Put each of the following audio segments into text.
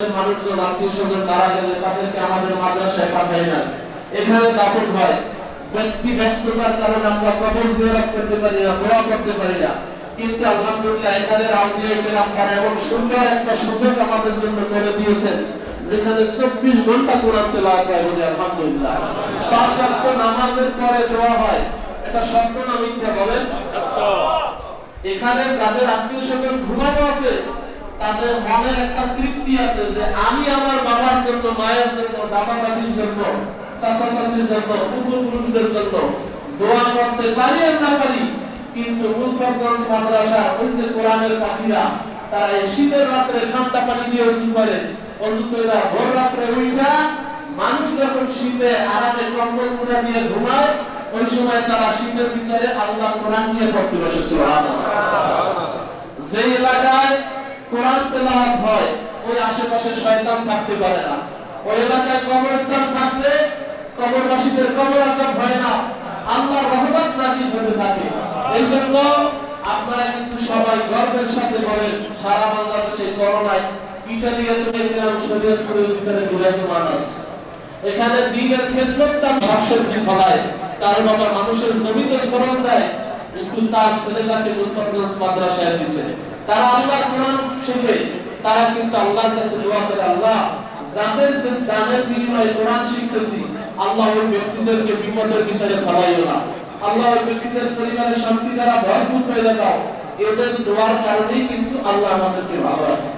মানুষজন আত্মীয় স্বজন মারা গেলে তাদেরকে আমাদের মাদ্রাসায় পাঠাই না। এখানে দাফন হয়। ব্যক্তি ব্যস্ততার কারণে আমরা কবর জিয়ারত করতে পারি না দোয়া করতে পারি না। কিন্তু আলহামদুলিল্লাহ এখানে আউলিয়া কেরাম তারা এমন সুন্দর একটা সুযোগ আমাদের জন্য করে দিয়েছেন যেখানে চব্বিশ ঘণ্টা কোরআন তেলাওয়াত হয় বলে আলহামদুলিল্লাহ। পাঁচ ওয়াক্ত নামাজের পরে দোয়া হয়। এটা সত্য না মিথ্যা বলেন? এখানে যাদের আত্মীয় স্বজন ঘুমানো আছে তাদের মনের একটা তৃপ্তি আছে যে আমি আমার বাবার জন্য, মায়ের জন্য দাদা দাদির জন্য চাচা চাচির জন্য, পূর্বপুরুষদের জন্য দোয়া করতে পারি আর না পারি, কিন্তু মুলফরগঞ্জ মাদ্রাসা ওই যে কোরআনের পাখিরা, তারা এই শীতের রাত্রে পানি দিয়ে করে ভোর রাত্রে উঠা মানুষ যখন শীতে আরামে কম্বল মুড়া দিয়ে ঘুমায়, ওই সময় তারা শীতের ভিতরে আল্লাহ কোরআন নিয়ে পড়তে যে এলাকায় কোরআন তেলাওয়াত হয়, ওই আশেপাশে শয়তান থাকতে পারে না। ওই এলাকায় কবরস্থান থাকলে কবরবাসীদের কবর আজাব হয় না আল্লাহর রহমত নাজিল হতে থাকে। এই জন্য আপনারা কিন্তু সবাই গর্বের সাথে বলেন, সারা বাংলাদেশে করোনায় ভিতরে বিরাজমান আছে। এখানে দিনের চান শাকসবজি ফলায় কারণ আমার মানুষের জমিতে শ্রম দেয়, কিন্তু তার ছেলেটাকে মুফাদ্দাস মাদ্রাসায় দিছে। তারা আল্লাহর কোরআন শিখে তারা কিন্তু আল্লাহর কাছে দোয়া করে, আল্লাহ, যাদের দানের বিনিময়ে কোরআন শিখতেছি, আল্লাহ ওই ব্যক্তিদেরকে বিপদের ভিতরে ফলাইও না। আল্লাহ ওই ব্যক্তিদের পরিবারে শান্তি দ্বারা ভরপুর করে দাও এদের দোয়ার কারণেই কিন্তু আল্লাহ আমাদেরকে ভালো রাখে।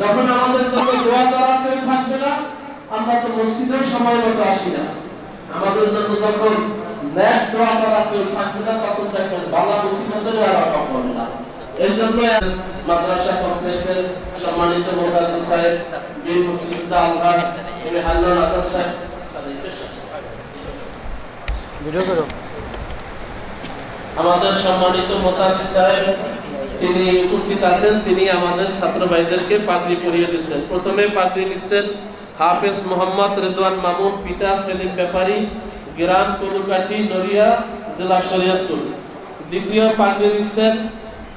যখন আমাদের জন্য দোয়া করার কেউ থাকবে না, আমরা তো মসজিদের সময় মতো আসি না। আমাদের জন্য যখন ন্যাক দোয়া করার কেউ থাকবে না, তখন দেখবেন বালা মুসিবতের আর অভাব না। এই জন্য মাদ্রাসা কমপ্লেক্সের সম্মানিত মোদাল্লি সাহেব বীর মুক্তিযোদ্ধা আলহাজ এম হান্নান আজাদ সাহেব। আমাদের সম্মানিত মোতাব্বি সাহেব তিনি উপস্থিত আছেন তিনি আমাদের ছাত্র ভাইদেরকে পাগড়ি পরিয়ে দিচ্ছেন। প্রথমে পাগড়ি নিচ্ছেন হাফেজ মোহাম্মদ রেদওয়ান মামুন পিতা সেলিম ব্যাপারী গ্রাম কলুকাঠি নড়িয়া জেলা শরীয়তপুর। দ্বিতীয় পাগড়ি নিচ্ছেন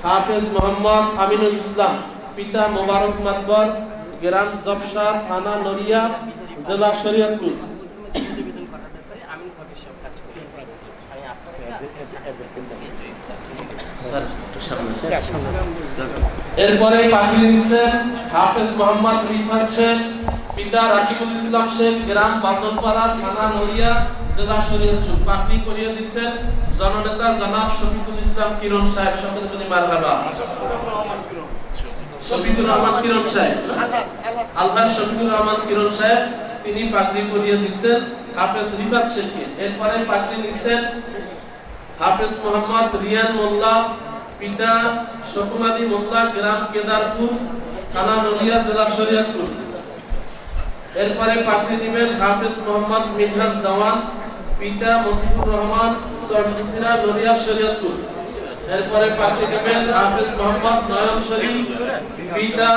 হাফেজ মোহাম্মদ আমিনুল ইসলাম, পিতা মোবারক মাতবর, গ্রাম জবসা, থানা নড়িয়া, জেলা শরীয়তপুর। এরপরে পাগড়ি নিচ্ছেন হাফেজ মোহাম্মদ রিফাত শেখ পিতা রাকিবুল ইসলাম শেখ, গ্রাম বাসনপাড়া থানা নড়িয়া, জেলা শরীয়তপুর। পাগড়ি করিয়ে দিচ্ছেন জননেতা জনাব শফিকুল ইসলাম কিরণ সাহেব। সকল বলি মারহাবা। শফিকুর রহমান কিরণ সাহেব। আলহাজ শফিকুর রহমান কিরণ সাহেব, তিনি পাগড়ি করিয়ে দিচ্ছেন হাফেজ রিফাত শেখকে। এরপরে পাগড়ি নিচ্ছেন হাফেজ মোহাম্মদ রিয়ান মোল্লা, পিতা শকুল মোল্লা, গ্রাম কেদারপুর, থানা নলিয়া জেলা শরীয়তপুর। এরপরে পাগড়ি দিবেন হাফেজ মোহাম্মদ মিনহাজ দাওয়ান পিতা মতিউর রহমান সরসিরা নলিয়া শরীয়তপুর। এরপরে পাগড়ি দিবেন হাফেজ মোহাম্মদ নয়ন শরীফ পিতা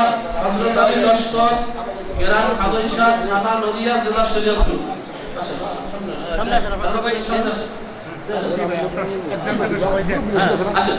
হযরত আলী লস্কর গ্রাম খাদইশা থানা নলিয়া জেলা শরীয়তপুর। সবাই সামনে আসেন।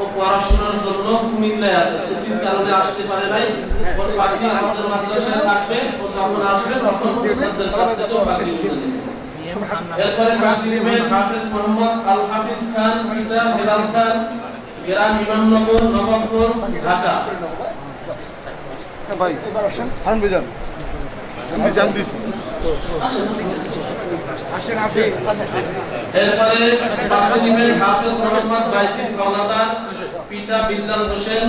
ও পড়াশোনার জন্য কুমিল্লায় আছে। ছুটির কারণে আসতে পারে নাই। ওর বাকি আমাদের মাদ্রাসায় থাকবে ও যখন আসবে তখন উস্তাদদের কাছ থেকে বাকি বুঝে এরপরে বাকি নেবেন হাফেজ মোহাম্মদ আল হাফিজ খান পিতা হেলাল খান গ্রাম ইমামনগর নবাবগঞ্জ ঢাকা। ভাই এরপরে বাকি হাফেজ মোহাম্মদ জাইসিদ কলাদা পিতা বিল্লাল হোসেন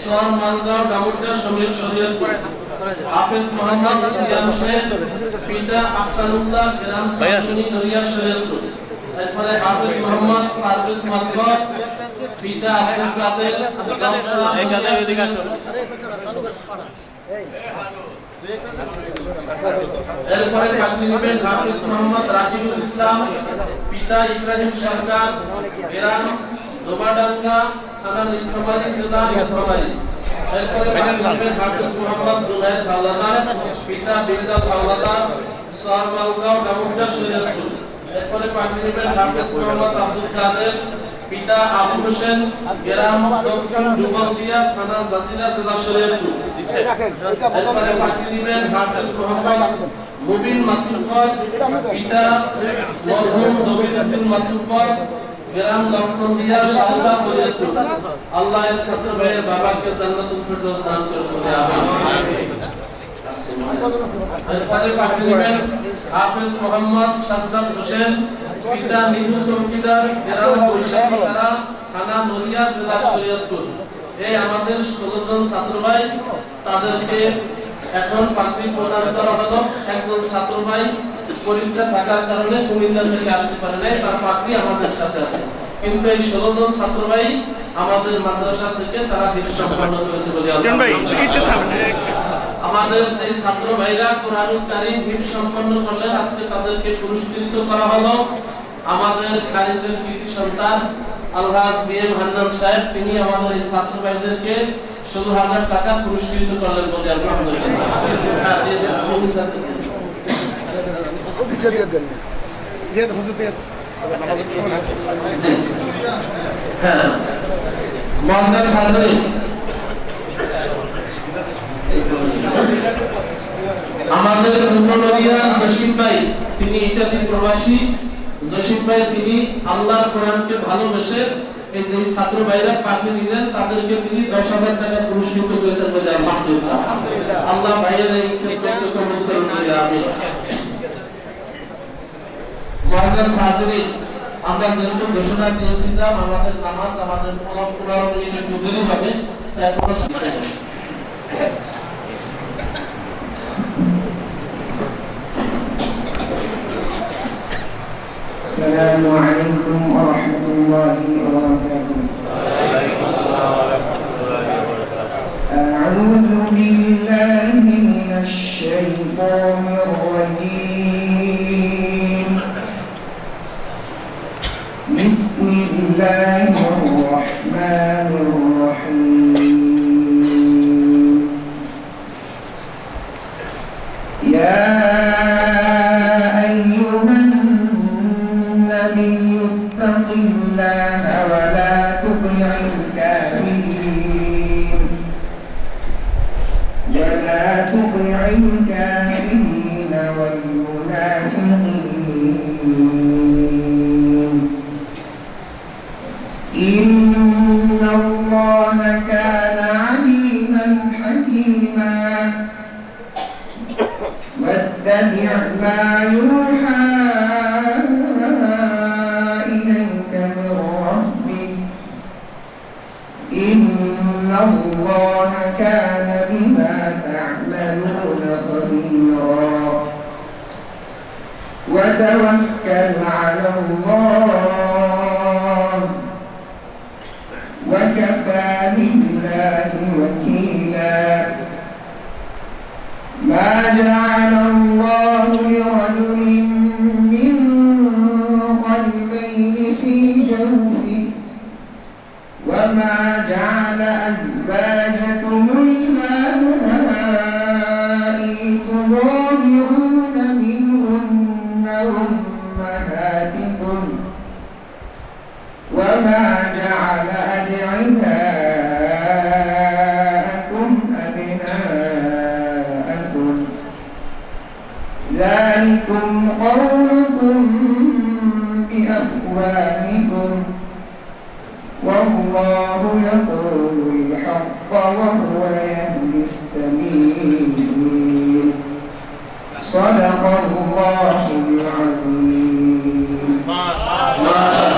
সোয়ান মালগাঁও ডামুড্ডা সমীর শরীয়তপুর হাফেজ মোহাম্মদ সিয়াম শেখ পিতা গ্রাম এরপরে হাফেজ মোহাম্মদ পারভেজ পিতা আব্দুল কাদের। এরপরে নেবেন মোহাম্মদ রাকিবুল ইসলাম, পিতা ইব্রাহিম সরকার, গ্রাম দোবাডাঙ্গা থানা নীলফামারী জেলা নীলফামারী এরপরে হাফিজ মোহাম্মদ জুনায়েদ হাওলাদার পিতা বিরদাত হাওলাদার সারমালগাঁও ডামুড্ডা শরীয়তপুর এরপরে পাগড়ি হাফিজ মোহাম্মদ আব্দুল কাদের পিতা আবু হোসেন গ্রাম দক্ষিণ ডুবন্দিয়া থানা জাজিরা জেলা শরীয়তপুর এরপরে পাগড়ি হাফিজ মোহাম্মদ মুবিন মাতুব্বর পিতা মরহুম দবিরুদ্দিন মাতুব্বর গ্রাম লক্ষণদিয়া শাহরা ফরিদপুর। আল্লাহ এর ছাত্র ভাইয়ের বাবাকে জান্নাতুল ফেরদৌস দান বলে আমিন এরপরে হাফিজ মোহাম্মদ সাজ্জাদ হোসেন, পিতা চৌকিদার, গ্রাম বৈশাখী তারা থানা জেলা শরীয়তপুর এই আমাদের ষোলো জন ছাত্র ভাই, তাদেরকে এখন পাঁচটি প্রদান করা হলো। একজন ছাত্র ভাই পরীক্ষা থাকার কারণে কুমিল্লা থেকে আসতে পারে নাই তার পাত্রী আমাদের কাছে আছে। কিন্তু এই ষোলো জন ছাত্র ভাই আমাদের মাদ্রাসা থেকে তারা হিফ সম্পন্ন করেছে বলে আমাদের যে ছাত্র ভাইরা কোরআনুল কারীম হিফ সম্পন্ন করলেন আজকে তাদেরকে পুরস্কৃত করা হলো আমাদের কারিজের কৃতি সন্তান আলহাজ বিএম হান্নান সাহেব। তিনি আমাদের এই ছাত্র ভাইদেরকে ষোলো হাজার টাকা পুরস্কৃত করলেন বলে আলহামদুলিল্লাহ হ্যাঁ, দিয়ে দেন, আপনি স্যারকে দিয়ে দেন। জি। হ্যাঁ আমাদের উন্ননরিয়া জসিম ভাই তিনি ইত্যাদি প্রবাসী জসিম ভাই তিনি আল্লাহর কোরআনকে ভালোবেসে হাজার আল্লাহ ভাইয়ের এই আমি মুআজ্জাজ হাজিরিন আমরা যেহেতু ঘোষণা দিয়েছিলাম আমাদের নামাজ আমাদের পনেরো পনেরো মিনিট একটু দেরি হবে এখনো শেষ হয়নি। السلام عليكم ورحمة الله وبركاته النبي اتق الله ولا تطع الكافرين. ولا تطع الكافرين. وتوكل على الله. وكفى بالله وكيلا. ما جعل أمهاتكم وما جعل أدعياءكم أبناءكم. ذلكم قولكم بأفواهكم. والله يقول الحق وهو يهدي السبيل. صدق الله 감사합니다.